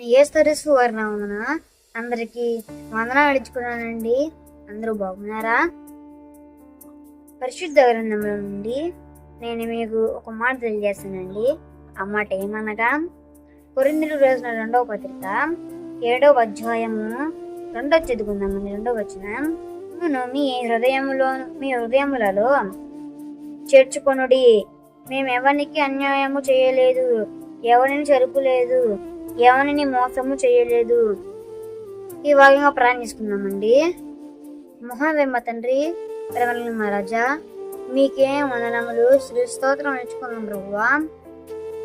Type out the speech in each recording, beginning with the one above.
ఏస్తరిస్తూ వర్ణమున అందరికి వందనాలు అడుచుకున్నానండి అందరూ బాగున్నారా? పరిశుద్ధ గ్రంథంలో నుండి నేను మీకు ఒక మాట తెలియజేస్తానండి. ఆ మాట ఏమనగా కొరిందులు రోజున రెండవ పత్రిక ఏడవ అధ్యాయము రెండో చదువుకుందామండి రెండవ వచ్చిన నేను మీ హృదయములో మీ హృదయములలో చేర్చుకొనుడి. మేము ఎవరికి అన్యాయము చేయలేదు. ఎవరిని చెరుపులేదు ఎవరిని మోసము చేయలేదు. ఈ భాగంగా ప్రార్థిస్తున్నామండి మహావేమ తండ్రి ప్రవళి మహారాజా మీకేం వందనములు శ్రీ స్తోత్రం నేర్చుకున్నాం ప్రభువా.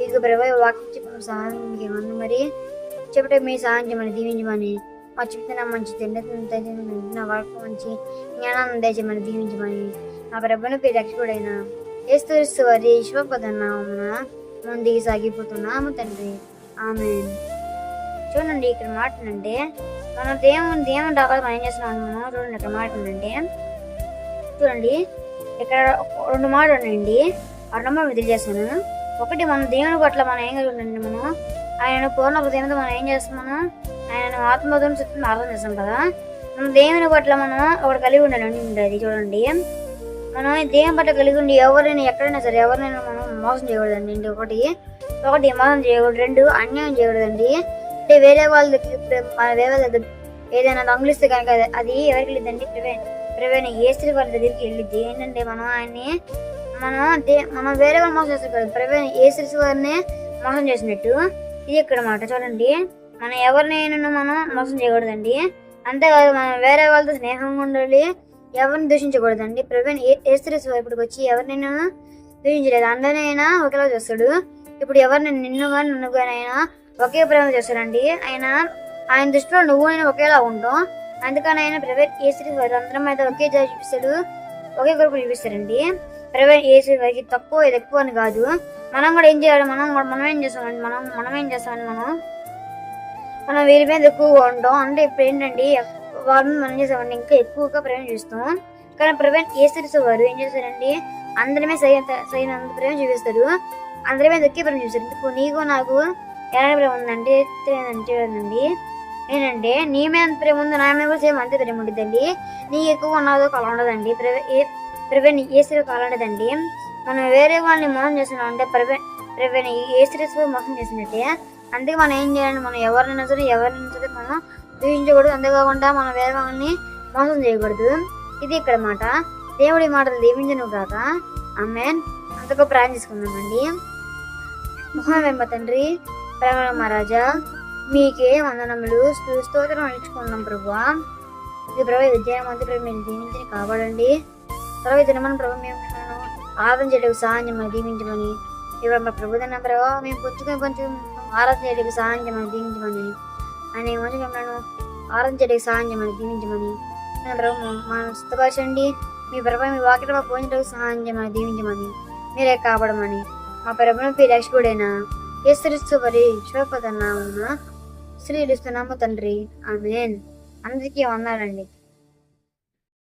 ఇక ప్రభు వాక్యం చెప్పిన సహాయం మీకేమన్నా మరి? చెప్పటే మీ సహాయం చేయమని దీవించమని. మా చెప్తున్న మంచి తండ్రి నా వాక్యం మంచి జ్ఞానాన్ని దయచేయమని దీవించమని. నా ప్రభుని పేరు రక్షకుడైన ఏస్తూ వారి శివపదనామన ముందుకు సాగిపోతున్నాము తండ్రి. ఆమె చూడండి ఇక్కడ మాట అంటే మన దేవుని దేవుని రావాలి మనం ఏం చేస్తున్నాం మనం చూడండి ఇక్కడ మాట ఏంటంటే చూడండి ఇక్కడ రెండు మాటలు ఉన్నాయండి. ఆ రెండు మాటలు తెలియజేస్తాను ఒకటి మన దేవుని పట్ల మనం ఏం కలిగి మనం? ఆయన పూర్ణ హృదయంతో మనం ఏం చేస్తున్నాము ఆయన ఆత్మతో చిత్తం అర్థం చేస్తాం కదా? మనం దేవుని పట్ల మనం ఒకటి కలిగి ఉండాలండి ఉండేది చూడండి మనం దేవుని పట్ల కలిగి ఉండి ఎవరైనా ఎక్కడైనా సరే ఎవరినైనా మనం మోసం చేయకూడదండి. ఒకటి ఒకటి మోసం చేయకూడదు రెండు అన్యాయం చేయకూడదండి. అంటే వేరే వాళ్ళ దగ్గర మన వేరే వాళ్ళ దగ్గర ఏదైనా దొంగలిస్తే కనుక అది- ఎవరికి ఎవరికి వెళ్ళిద్దండి? ప్రవీణ్ ఏ ఏస్త్రి వాళ్ళ దగ్గరికి వెళ్ళిద్ది? ఏంటంటే మనం ఆయన్ని మనం అంటే మనం వేరే వాళ్ళు మోసం చేస్తాం కదా ఏ ఏస్త్రి వారిని మోసం చేసినట్టు. ఇది ఇక్కడ మాట చూడండి. మనం ఎవరినైనా మనం మోసం చేయకూడదండి. అంతేకాదు మనం వేరే వాళ్ళతో స్నేహంగా ఉండాలి ఎవరిని దూషించకూడదండి. ప్రవీణ్ ఏ ఏస్త్రి ఇప్పటికి వచ్చి ఎవరినైనా దూషించలేదు. అందరినైనా ఒకేలా చూస్తాడు. ఇప్పుడు ఎవరిని నిన్ను కానీ నన్ను కానీ ఆయన ఒకే ప్రేమ చేశారండి. ఆయన ఆయన దృష్టిలో నువ్వు నేను ఒకేలా ఉంటాం. అందుకని ఆయన ప్రైవేట్ ఏసీ వారు అందరం అయితే ఒకే జాబ్ చూపిస్తాడు. ఒకే గ్రూప్ చూపిస్తారండి. ప్రైవేట్ ఏసీ వారికి తక్కువ ఇది ఎక్కువ అని కాదు. మనం కూడా ఏం చేయాలి? మనం కూడా- మనం ఏం చేస్తామండి? మనం మనం ఏం చేస్తామండి మనం? మనం వీరి మీద ఎక్కువగా ఉంటాం. అంటే ఇప్పుడు ఏంటండి? వారి మీద మనం చేసామండి ఇంకా ఎక్కువగా ప్రేమ చూస్తాం కానీ ప్రైవేట్ ఏసీస్ వారు ఏం చేస్తారండి? అందరమే మీద సైన ప్రేమ చూపిస్తారు. అందరి మీద ఒకే ప్రేమ చూపిస్తారు ఇప్పుడు నీకు నాకు ఎలాంటి ప్రేమ ఉందంటే అంటే ఏంటంటే నీ మీద ప్రేమ ఉంది నా మీద కూడా సేమ్ అంతే ప్రేమ ఉంటుందండి నీ ఎక్కువ ఉన్నదో కళ ఉండదండి. ప్రైవే ఏ ప్రైవేట్ ఏ ఉండదండి. మనం వేరే వాళ్ళని మోసం చేస్తున్నాం అంటే ప్రైవేట్ ప్రైవేట్ ఏ స్త్రీస్ మోసం చేసినట్టే. అందుకే మనం ఏం చేయాలి మనం ఎవరినైనా సరే ఎవరినైనా సరే మనం దూషించకూడదు అంతేకాకుండా మనం వేరే వాళ్ళని మోసం చేయకూడదు. ఇది ఇక్కడ మాట. దేవుడి మాటలు దీవించను కాక ఆమె అంతగా ప్రార్థించుకుందామండి మహావేమ తండ్రి ప్రేమ మహారాజా మీకే వందనములు స్తోత్రం అనిచుకున్నాం ప్రభువా. ఇది ప్రభు విద్యామంతి ప్రభు మీరు దీవించి కాపాడండి. ప్రభు దినమని ప్రభు మేము ఆరాధన చేయడానికి సహాయం చేయమని దీవించమని. ఇప్పుడు మా ప్రభు దిన ప్రభావ మేము పుచ్చుకొని కొంచెం ఆరాధన చేయడానికి సహాయం చేయమని దీవించమని. అని మంచి మిమ్మల్ని ఆరాధన చేయడానికి సహాయం చేయమని దీవించమని. ప్రభు మా- మా మీ ప్రభావ మీ వాకిట మా పోయించడానికి సహాయం చేయమని దీవించమని. మీరే కాపాడమని. మా ప్రభుత్వం పేరు రక్షకుడైన ఏసరిస్తూ మరి శివపదన్నామున శ్రీలిస్తున్నాము తండ్రి. ఆమెన్. అందరికీ వందాలండి